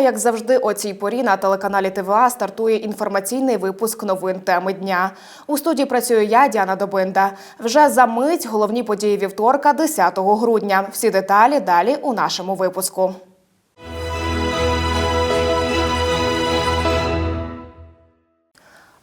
Як завжди, о цій порі на телеканалі ТВА стартує інформаційний випуск новин теми дня. У студії працюю я, Діана Добинда. Вже за мить головні події вівторка, 10 грудня. Всі деталі далі у нашому випуску.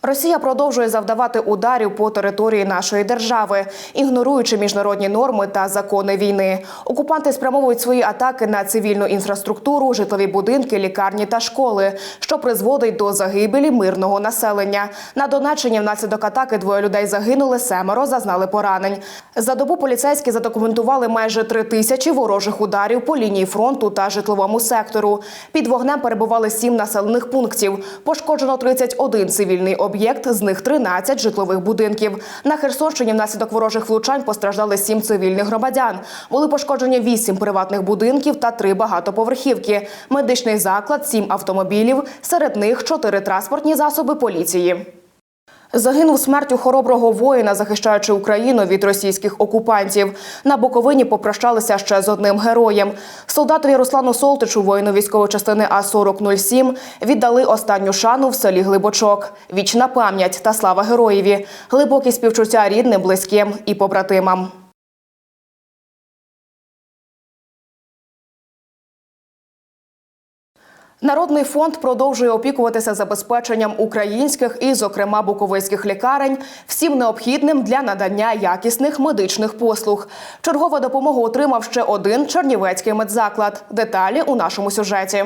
Росія продовжує завдавати ударів по території нашої держави, ігноруючи міжнародні норми та закони війни. Окупанти спрямовують свої атаки на цивільну інфраструктуру, житлові будинки, лікарні та школи, що призводить до загибелі мирного населення. На Донеччині внаслідок атаки двоє людей загинули, семеро зазнали поранень. За добу поліцейські задокументували майже три тисячі ворожих ударів по лінії фронту та житловому сектору. Під вогнем перебували сім населених пунктів. Пошкоджено 31 цивільний об'єкт, з них 13 житлових будинків. На Херсонщині внаслідок ворожих влучань постраждали 7 цивільних громадян. Були пошкоджені 8 приватних будинків та 3 багатоповерхівки. Медичний заклад, 7 автомобілів, серед них 4 транспортні засоби поліції. Загинув смертю хороброго воїна, захищаючи Україну від російських окупантів. На Буковині попрощалися ще з одним героєм. Солдатові Руслану Солтичу, воїну військової частини А 4007 віддали останню шану в селі Глибочок. Вічна пам'ять та слава героєві, глибокі співчуття рідним, близьким і побратимам. Народний фонд продовжує опікуватися забезпеченням українських і, зокрема, буковицьких лікарень всім необхідним для надання якісних медичних послуг. Чергову допомогу отримав ще один чернівецький медзаклад. Деталі у нашому сюжеті.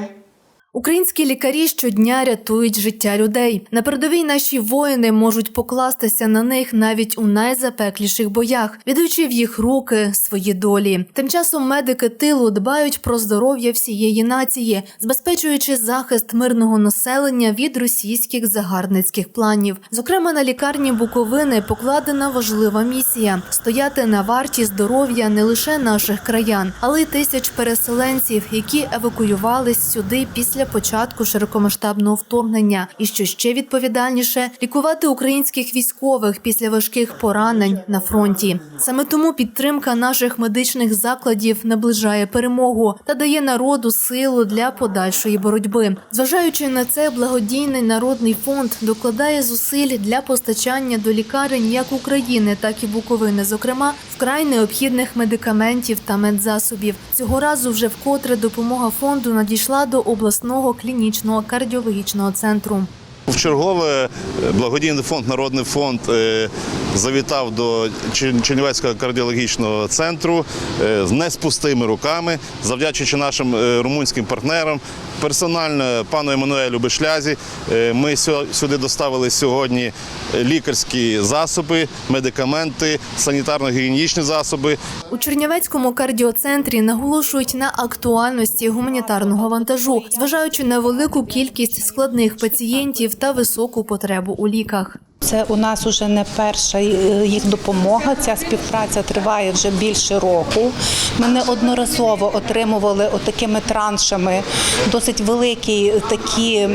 Українські лікарі щодня рятують життя людей. На передовій наші воїни можуть покластися на них навіть у найзапекліших боях, віддаючи в їх руки свої долі. Тим часом медики тилу дбають про здоров'я всієї нації, забезпечуючи захист мирного населення від російських загарбницьких планів. Зокрема, на лікарні Буковини покладена важлива місія стояти на варті здоров'я не лише наших краян, але й тисяч переселенців, які евакуювались сюди після початку широкомасштабного вторгнення, і що ще відповідальніше лікувати українських військових після важких поранень на фронті. Саме тому підтримка наших медичних закладів наближає перемогу та дає народу силу для подальшої боротьби. Зважаючи на це, благодійний народний фонд докладає зусиль для постачання до лікарень як України, так і Буковини, зокрема вкрай необхідних медикаментів та медзасобів. Цього разу вже вкотре допомога фонду надійшла до обласного клінічного кардіологічного центру. В чергове е, благодійний фонд Народний фонд е, завітав до Чернівецького кардіологічного центру не з пустими руками, завдячуючи нашим е, румунським партнерам. Персонально пану Еммануелю Бешлязі ми сюди доставили сьогодні лікарські засоби, медикаменти, санітарно-гігієнічні засоби. У Чернівецькому кардіоцентрі наголошують на актуальності гуманітарного вантажу, зважаючи на велику кількість складних пацієнтів та високу потребу у ліках. Це у нас вже не перша е, їх допомога. Ця співпраця триває вже більше року. Ми неодноразово отримували отакими траншами досить великий такий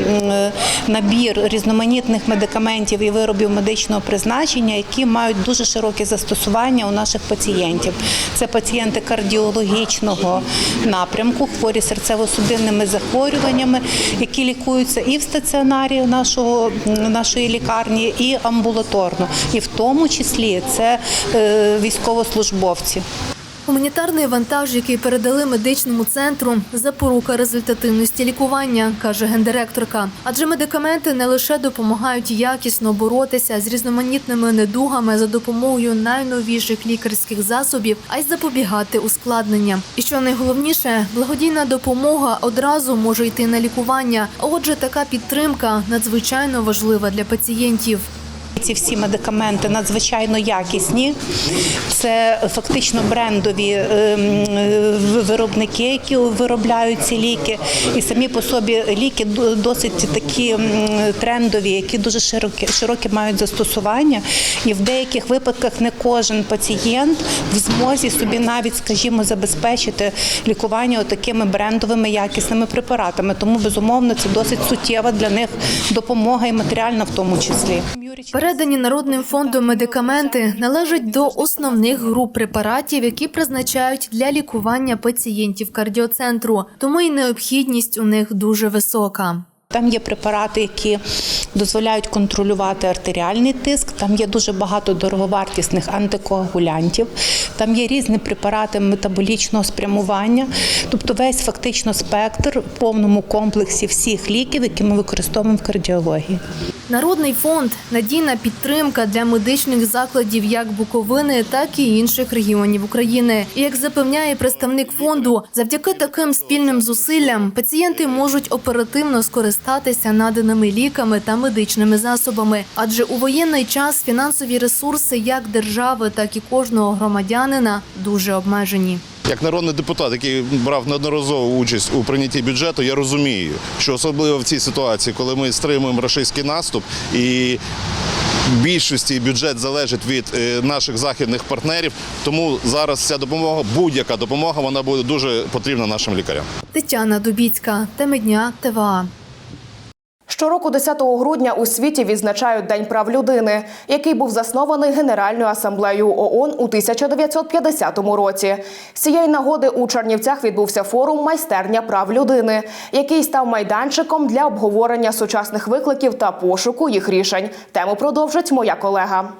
набір різноманітних медикаментів і виробів медичного призначення, які мають дуже широке застосування у наших пацієнтів. Це пацієнти кардіологічного напрямку, хворі серцево-судинними захворюваннями, які лікуються і в стаціонарі нашого нашої лікарні, і амбулаторно, і в тому числі це е, військовослужбовці. Гуманітарний вантаж, який передали медичному центру, запорука результативності лікування, каже гендиректорка. Адже медикаменти не лише допомагають якісно боротися з різноманітними недугами за допомогою найновіших лікарських засобів, а й запобігати ускладненням. І що найголовніше, благодійна допомога одразу може йти на лікування. Отже, така підтримка надзвичайно важлива для пацієнтів. Ці всі медикаменти надзвичайно якісні. Це фактично брендові ем, виробники, які виробляють ці ліки. І самі по собі ліки досить такі трендові, які дуже широкі, широкі мають застосування. І в деяких випадках не кожен пацієнт в змозі собі навіть, скажімо, забезпечити лікування такими брендовими якісними препаратами. Тому безумовно це досить суттєва для них допомога і матеріальна в тому числі. Перед Передані народним фондом медикаменти належать до основних груп препаратів, які призначають для лікування пацієнтів кардіоцентру, тому і необхідність у них дуже висока. Там є препарати, які дозволяють контролювати артеріальний тиск. Там є дуже багато дороговартісних антикоагулянтів. Там є різні препарати метаболічного спрямування. Тобто весь фактично спектр в повному комплексі всіх ліків, які ми використовуємо в кардіології. Народний фонд надійна підтримка для медичних закладів як Буковини, так і інших регіонів України. І як запевняє представник фонду, завдяки таким спільним зусиллям пацієнти можуть оперативно скористатися наданими ліками та медичними засобами. Адже у воєнний час фінансові ресурси як держави, так і кожного громадянина дуже обмежені. Як народний депутат, який брав неодноразову участь у прийнятті бюджету, я розумію, що особливо в цій ситуації, коли ми стримуємо рашистський наступ і. Більшості бюджет залежить від е, наших західних партнерів, тому зараз ця допомога, будь-яка допомога, вона буде дуже потрібна нашим лікарям. Тетяна Дубіцька, теми дня ТВА. Щороку 10 грудня у світі відзначають День прав людини, який був заснований Генеральною асамблеєю ООН у 1950 році. З цієї нагоди у Чернівцях відбувся форум Майстерня прав людини, який став майданчиком для обговорення сучасних викликів та пошуку їх рішень. Тему продовжить моя колега.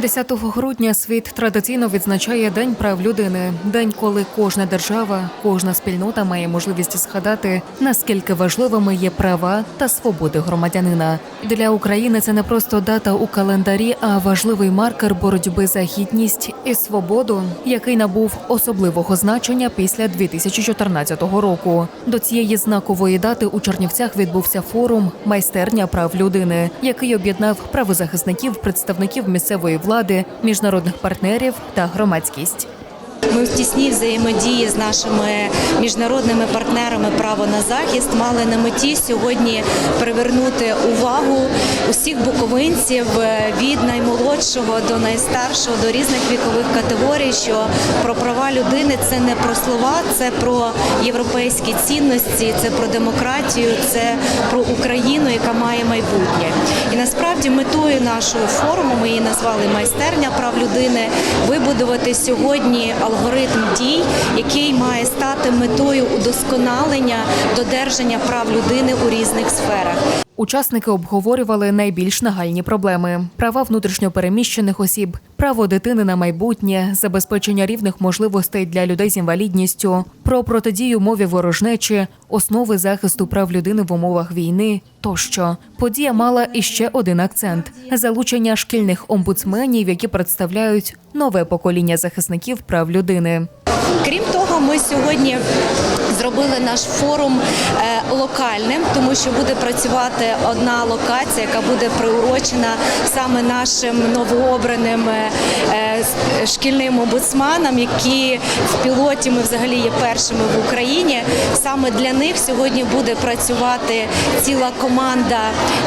10 грудня світ традиційно відзначає День прав людини, день, коли кожна держава, кожна спільнота має можливість згадати, наскільки важливими є права та свободи громадянина. Для України це не просто дата у календарі, а важливий маркер боротьби за гідність і свободу, який набув особливого значення після 2014 року. До цієї знакової дати у Чернівцях відбувся форум Майстерня прав людини, який об'єднав правозахисників, представників місцевої влади, міжнародних партнерів та громадськість. Ми в тісній взаємодії з нашими міжнародними партнерами право на захист мали на меті сьогодні привернути увагу усіх буковинців е, від наймолодшого до найстаршого, до різних вікових категорій. Що про права людини це не про слова, це про європейські цінності, це про демократію, це про Україну, яка має майбутнє. І насправді метою нашого форуму ми її назвали майстерня прав людини вибудувати сьогодні алгоритм дій, який має стати метою удосконалення додержання прав людини у різних сферах. Учасники обговорювали найбільш нагальні проблеми: права внутрішньопереміщених осіб, право дитини на майбутнє, забезпечення рівних можливостей для людей з інвалідністю, про протидію мові ворожнечі, основи захисту прав людини в умовах війни тощо. Подія мала іще один акцент: залучення шкільних омбудсменів, які представляють нове покоління захисників прав людини. Крім того, ми сьогодні зробили наш форум е, локальним, тому що буде працювати одна локація, яка буде приурочена саме нашим новообраним е, е, шкільним омбудсманам, які в пілоті ми взагалі є першими в Україні. Саме для них сьогодні буде працювати ціла команда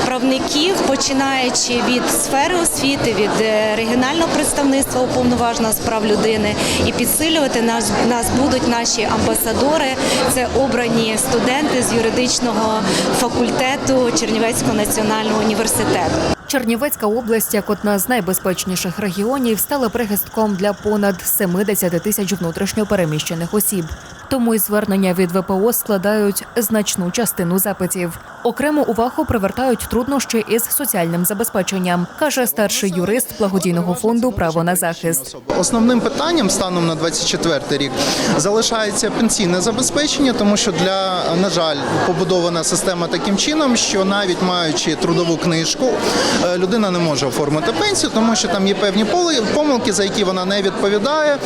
правників, починаючи від сфери освіти, від регіонального представництва уповноваженого з прав людини, і підсилювати нас, нас будуть наші амбасадори. Це обрані студенти з юридичного факультету Чернівецького національного університету. Чернівецька область, як одна з найбезпечніших регіонів, стала прихистком для понад 70 тисяч внутрішньопереміщених осіб. Тому й звернення від ВПО складають значну частину запитів. Окрему увагу привертають труднощі із соціальним забезпеченням, каже старший юрист благодійного фонду Право на захист. Основним питанням станом на 24 рік залишається пенсійне забезпечення, тому що для на жаль побудована система таким чином, що навіть маючи трудову книжку, е, людина не може оформити пенсію, тому що там є певні помилки, за які вона не відповідає,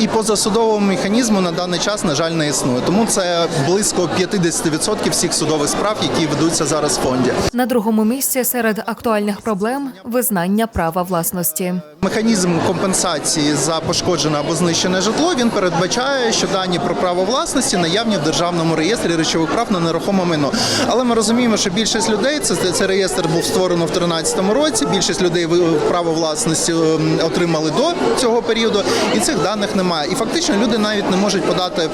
і позасудового механізму на даний час на жаль не існує. Тому це близько 50% всіх судових справ, які ведуться зараз в фонді. На другому місці серед актуальних проблем визнання права власності. Механізм компенсації за пошкоджене або знищене житло він передбачає, що дані про право власності наявні в державному реєстрі речових прав на нерухоме майно. Але ми розуміємо, що більшість людей це, це реєстр був створено в 2013 році. Більшість людей право власності ем, отримали до цього періоду, і цих даних немає. І фактично люди навіть не можуть подати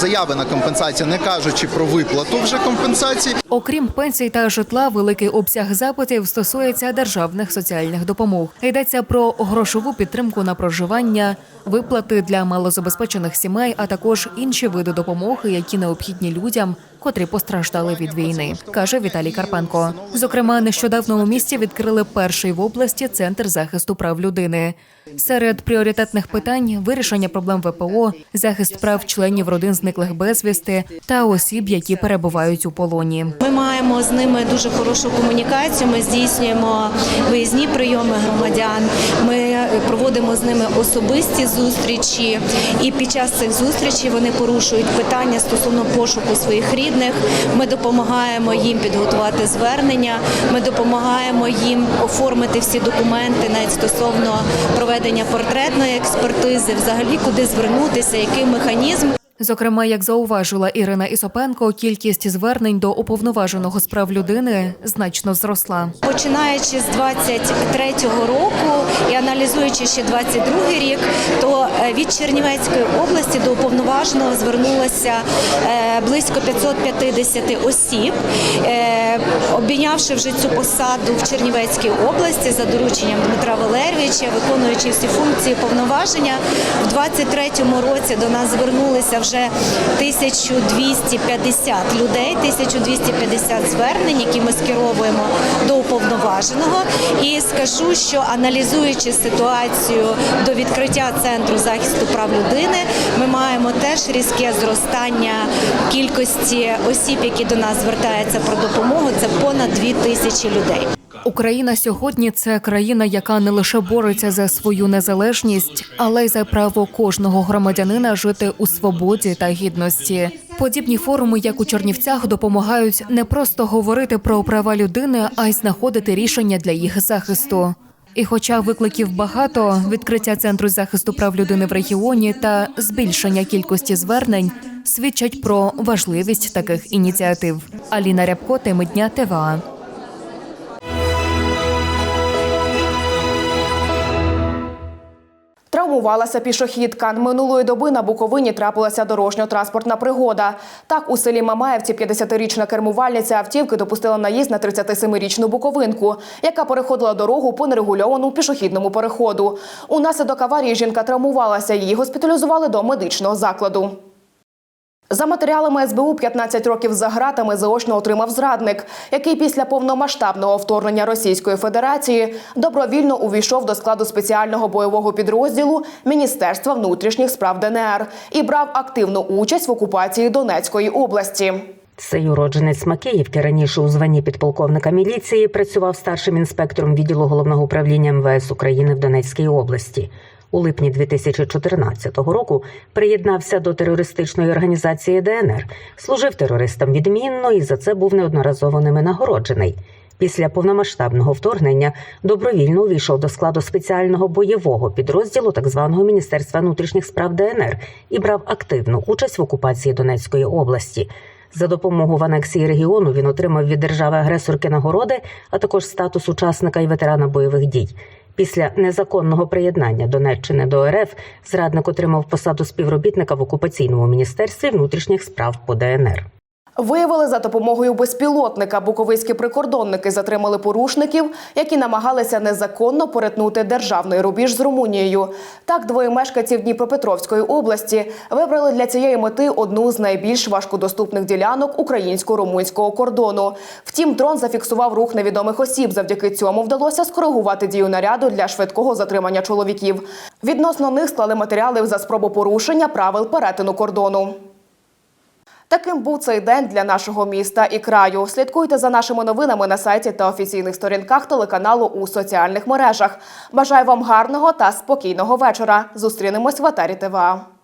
заяви на компенсацію, не кажучи про виплату вже компенсації. Окрім пенсій та житла, великий обсяг запитів стосується державних соціальних допомог. Йдеться про грошову підтримку на проживання, виплати для малозабезпечених сімей, а також інші види допомоги, які необхідні людям, котрі постраждали від війни, каже Віталій Карпенко. Зокрема, нещодавно у місті відкрили перший в області центр захисту прав людини. Серед пріоритетних питань вирішення проблем ВПО, захист прав членів родин зниклих безвісти та осіб, які перебувають у полоні. Ми маємо з ними дуже хорошу комунікацію. Ми здійснюємо виїзні прийоми громадян. Ми проводимо з ними особисті зустрічі, і під час цих зустрічей вони порушують питання стосовно пошуку своїх рідних. Ми допомагаємо їм підготувати звернення. Ми допомагаємо їм оформити всі документи, навіть стосовно проведення портретної експертизи, взагалі куди звернутися, який механізм. Зокрема, як зауважила Ірина Ісопенко, кількість звернень до уповноваженого з прав людини значно зросла. Починаючи з 23-го року і аналізуючи ще 22-й рік, то е, від Чернівецької області до уповноваженого звернулося е, близько 550 осіб, Е, обійнявши вже цю посаду в Чернівецькій області за дорученням Дмитра Валерійовича, виконуючи всі функції повноваження. В 23-му році до нас звернулися вже 1250 людей, 1250 звернень, які ми скеровуємо до уповноваженого. І скажу, що аналізуючи ситуацію до відкриття центру захисту прав людини, ми маємо теж різке зростання кількості осіб, які до нас звертаються про допомогу. Це понад 2 тисячі людей. Україна сьогодні це країна, яка не лише бореться за свою незалежність, але й за право кожного громадянина жити у свободі та гідності. Подібні форуми, як у Чернівцях, допомагають не просто говорити про права людини, а й знаходити рішення для їх захисту. І, хоча викликів багато, відкриття центру захисту прав людини в регіоні та збільшення кількості звернень свідчать про важливість таких ініціатив. Аліна Рябко, теми дня ТВА. Травмувалася пішохідка. Минулої доби на Буковині трапилася дорожньо-транспортна пригода. Так, у селі Мамаєвці 50-річна кермувальниця автівки допустила наїзд на 37-річну буковинку, яка переходила дорогу по нерегульованому пішохідному переходу. Унаслідок аварії жінка травмувалася. Її госпіталізували до медичного закладу. За матеріалами СБУ 15 років за ґратами заочно отримав зрадник, який після повномасштабного вторгнення Російської Федерації добровільно увійшов до складу спеціального бойового підрозділу Міністерства внутрішніх справ ДНР і брав активну участь в окупації Донецької області. Цей уродженець Макеївки раніше у званні підполковника міліції працював старшим інспектором відділу головного управління МВС України в Донецькій області. У липні 2014 року приєднався до терористичної організації ДНР, служив терористам відмінно і за це був неодноразово ними нагороджений. Після повномасштабного вторгнення добровільно увійшов до складу спеціального бойового підрозділу так званого Міністерства внутрішніх справ ДНР і брав активну участь в окупації Донецької області. За допомогу в анексії регіону він отримав від держави-агресорки нагороди, а також статус учасника і ветерана бойових дій. Після незаконного приєднання Донеччини до РФ зрадник отримав посаду співробітника в окупаційному міністерстві внутрішніх справ по ДНР. Виявили за допомогою безпілотника. Буковицькі прикордонники затримали порушників, які намагалися незаконно перетнути державний рубіж з Румунією. Так, двоє мешканців Дніпропетровської області вибрали для цієї мети одну з найбільш важкодоступних ділянок українсько-румунського кордону. Втім, дрон зафіксував рух невідомих осіб. Завдяки цьому вдалося скоригувати дію наряду для швидкого затримання чоловіків. Відносно них склали матеріали за спробу порушення правил перетину кордону. Таким був цей день для нашого міста і краю. Слідкуйте за нашими новинами на сайті та офіційних сторінках телеканалу у соціальних мережах. Бажаю вам гарного та спокійного вечора. Зустрінемось в Атарі ТВА.